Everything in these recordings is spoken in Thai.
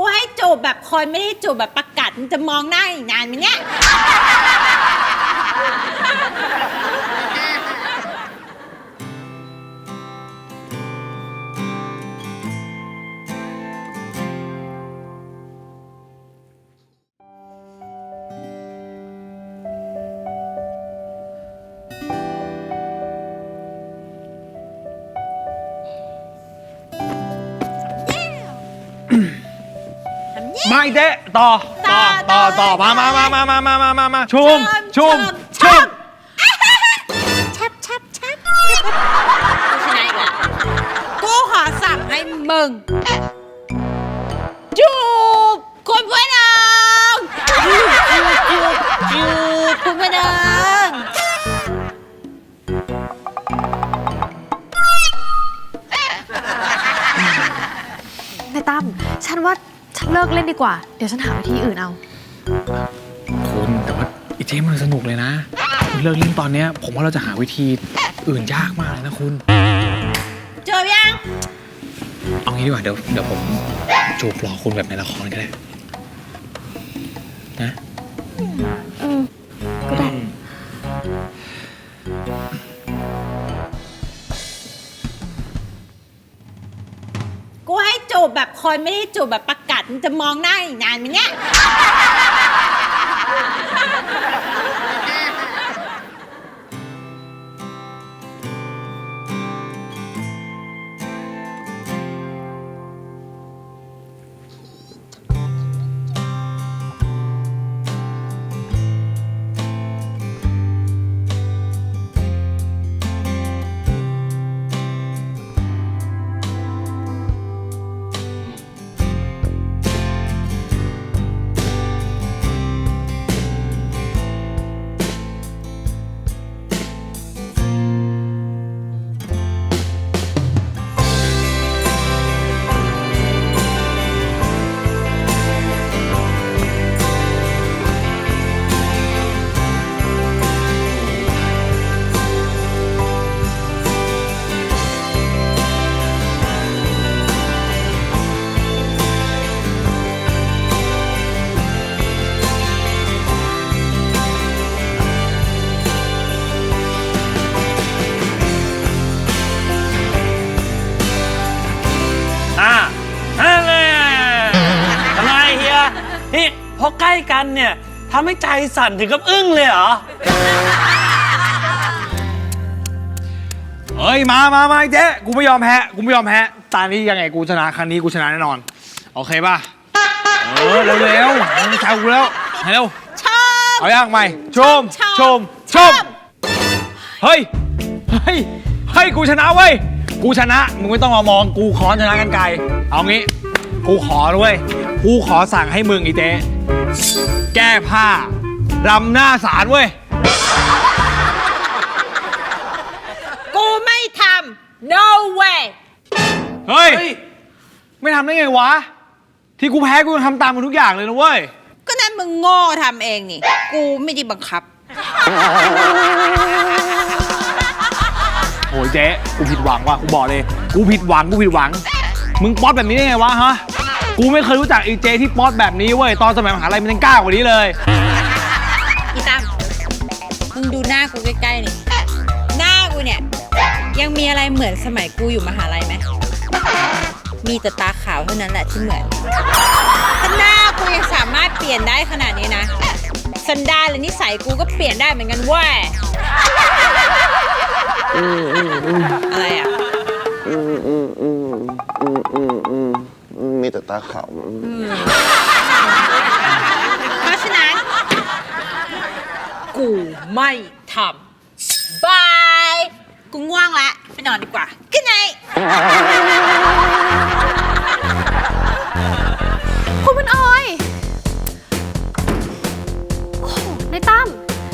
กูให้จูบแบบคนไม่ได้จูบแบบประกาศมันจะมองหน้าอีกนานไหมเนี่ย มาอีกเจ๊ต่อต่อต่อต่อมามามามามามามามามาชุมชุมชุมชับชับชับชนะอีกแล้วกูขอสั่งให้มึงจูบคุณพนองจูบจูบจูบจูบคุณพนองนายตั้มฉันว่าฉัน เลิกเล่นดีกว่า เดี๋ยวฉันหาวิธีอื่นเอา คุณแต่ว่าอีเจมันสนุกเลยนะคุณเลิกเล่นตอนเนี้ย ผมว่าเราจะหาวิธีอื่นยากมากเลยนะคุณ จบยัง เอางี้ดีกว่าเดี๋ยวเดี๋ยวผมจูบรอคุณแบบในละครก็ได้ นะอืมก็ได้ กูให้จูบแบบคนไม่ได้จูบแบบประกาศ มึงจะมองหน้าอีกนานไหมเนี่ย อใกล้กันเนี่ยทำให้ใจสั่นถึงกับอึ้งเลยเหรอเฮ้ยมามามาไอ้เจ๊กูไม่ยอมแพ้กูไม่ยอมแพ้ตานี้ยังไงกูชนะครั้งนี้กูชนะแน่นอน โอเคป่ะเออเร็วๆมึงแซวกูแล้วเร็วชอบเอายังใหม่ชมชอบชมชมเฮ้ยเฮ้ยเฮ้ยกูชนะเว้ยกูชนะมึงไม่ต้องมามองกูขอชนะกันไกลเอางี้ กูขอด้วยกูขอสั่งให้มึงอีเต้ แก้ผ้ารำหน้าศาลเว้ย กูไม่ทำ no way เฮ้ย ไม่ทำได้ไงวะ ที่กูแพ้กูยังทำตามมึงทุกอย่างเลยนะเว้ย ก็นั่นมึงโง่ทำเองนี่ กูไม่ได้บังคับ โอ้ยเจ๊กูผิดหวังว่ะกูบอกเลย กูผิดหวังกูผิดหวัง มึงป๊อตแบบนี้ได้ไงวะฮะ กูไม่เคยรู้จักอ้เจที่ป๊อตแบบนี้เว้ย ตอนสมัยมหาลัยมันยังกล้ากว่านี้เลย อีตั้มมึงดูหน้ากูใกล้ๆนี่หน้ากูเนี่ย ยังมีอะไรเหมือนสมัยกูอยู่มหาลัยไหมมีแต่ตาขาวเท่านั้นแหละที่เหมือนถ้าหน้ากูยังสามารถเปลี่ยนได้ขนาดนี้นะ สันดานหรือนิสัยกูก็เปลี่ยนได้เหมือนกันเว้ย อะไรอะมีแต่ตาขาวเพราะฉะนั้น กูไม่ทำบาย กูง่วงละไปนอนดีกว่าขึ้นไงคุณเป็นออยโอ้โหนายตั้ม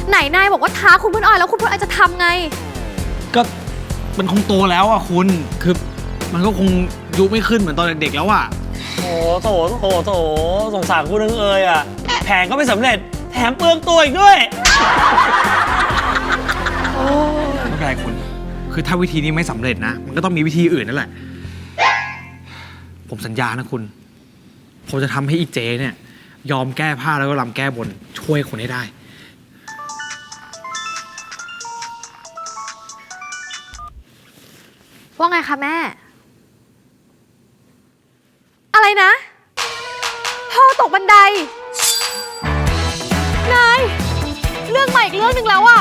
ไหนนายบอกว่าท้าคุณเพื่อนออยแล้วคุณเพื่อนออยจะทำไง ก็มันคงโตแล้วอะคุณ คือมันก็คงยุไม่ขึ้นเหมือนตอนเด็กๆแล้วอะ โอ้โถโถโถสงสารคุณนึงเอยอะ แผนก็ไม่สำเร็จ แถมเปลืองตัวอีกด้วย ไม่เป็นไรคุณ คือถ้าวิธีนี้ไม่สำเร็จนะ มันก็ต้องมีวิธีอื่นนั่นแหละ ผมสัญญานะคุณ ผมจะทำให้อีเจเนี่ย ยอมแก้ผ้าแล้วก็รำแก้บน ช่วยคนให้ได้ ว่าไงคะแม่ นะ พ่อตกบันได นาย เรื่องใหม่อีกเรื่องหนึ่งแล้วอะ